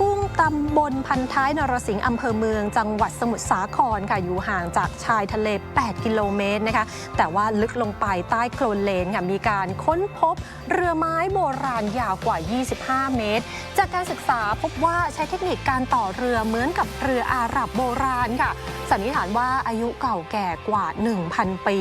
กุ้งตำบลพันท้ายนรสิงห์อำเภอเมือง จังหวัดสมุทรสาครค่ะอยู่ห่างจากชายทะเล 8 กิโลเมตรนะคะ แต่ว่าลึกลงไปใต้โคลนเลนค่ะมีการค้นพบเรือไม้โบราณยาวกว่า 25 เมตร จากการศึกษาพบว่าใช้เทคนิคการต่อเรือเหมือนกับเรืออาหรับโบราณค่ะสันนิษฐานว่าอายุเก่าแก่กว่า 1,000 ปี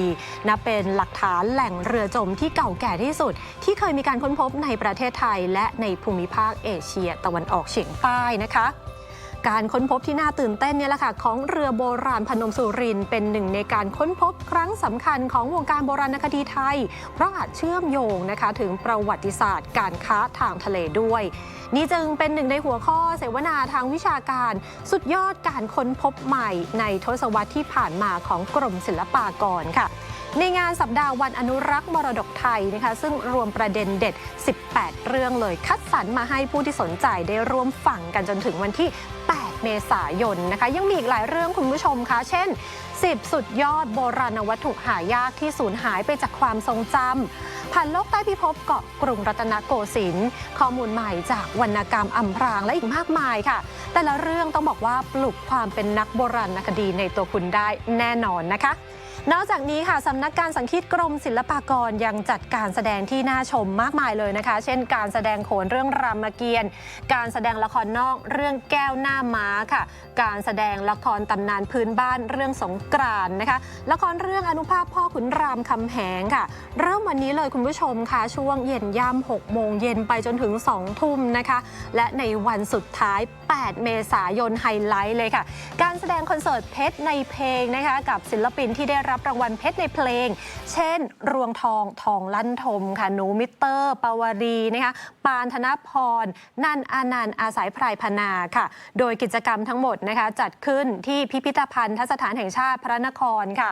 นับเป็นหลักฐานแหล่งเรือจมที่เก่าแก่ที่สุด ที่เคยมีการค้นพบในประเทศไทย และในภูมิภาคเอเชียตะวันออกเฉียงใต้นะคะ การค้นพบที่น่าตื่นเต้นเนี่ยแหละค่ะของเรือโบราณพนมสุรินเป็นหนึ่งในการค้นพบครั้งสำคัญของวงการโบราณคดีไทย เพราะอาจเชื่อมโยงนะคะถึงประวัติศาสตร์ การค้าทางทะเลด้วย นี่จึงเป็นหนึ่งในหัวข้อเสวนาทางวิชาการ สุดยอดการค้นพบใหม่ในทศวรรษที่ผ่านมาของกรมศิลปากรค่ะ ในงานสัปดาห์วันอนุรักษ์มรดกไทยนะคะ ซึ่งรวมประเด็นเด็ด 18 เรื่องเลยคัดสรรมาให้ผู้ที่สนใจได้ร่วมฟังกันจนถึงวันที่ 8 เมษายนนะคะ ยังมีอีกหลายเรื่องคุณผู้ชมคะเช่น 10 สุดยอดโบราณวัตถุหายากที่สูญหายไปจากความทรงจำผ่านโลกใต้พิภพเกาะกรุงรัตนโกสินทร์ข้อมูลใหม่จากวรรณกรรมอำพรางและอีกมากมายค่ะ แต่ละเรื่องต้องบอกว่าปลุกความเป็นนักโบราณคดีในตัวคุณได้แน่นอนนะคะ นอกจากนี้ค่ะสำนักการสังคีตกรมศิลปากรยังจัดการแสดงที่น่าชมมากมายเลยนะคะ เช่น การแสดงโขนเรื่องรามเกียรติ์การแสดงละครนอกเรื่องแก้วหน้าม้าค่ะ การแสดงละครตำนานพื้นบ้านเรื่องสงกรานต์นะคะละครเรื่องอนุภาพพ่อขุนรามคำแหงค่ะ เริ่มวันนี้เลยคุณผู้ชมค่ะช่วงเย็นย่ำ6โมงเย็นไปจนถึง 2 ทุ่มนะคะ และในวันสุดท้าย 8 เมษายนไฮไลท์เลยค่ะ การแสดงคอนเสิร์ตเพชรในเพลงนะคะกับศิลปินที่ได้รับรางวัลเพชรในเพลง เช่น รวงทองทองลั่นทมค่ะหนูมิเตอร์ ปวารีนะคะปานธนพร นันอานันอาศัยไพรพนาค่ะ โดยกิจกรรมทั้งหมดนะคะจัดขึ้นที่พิพิธภัณฑ์สถานแห่งชาติพระนครค่ะ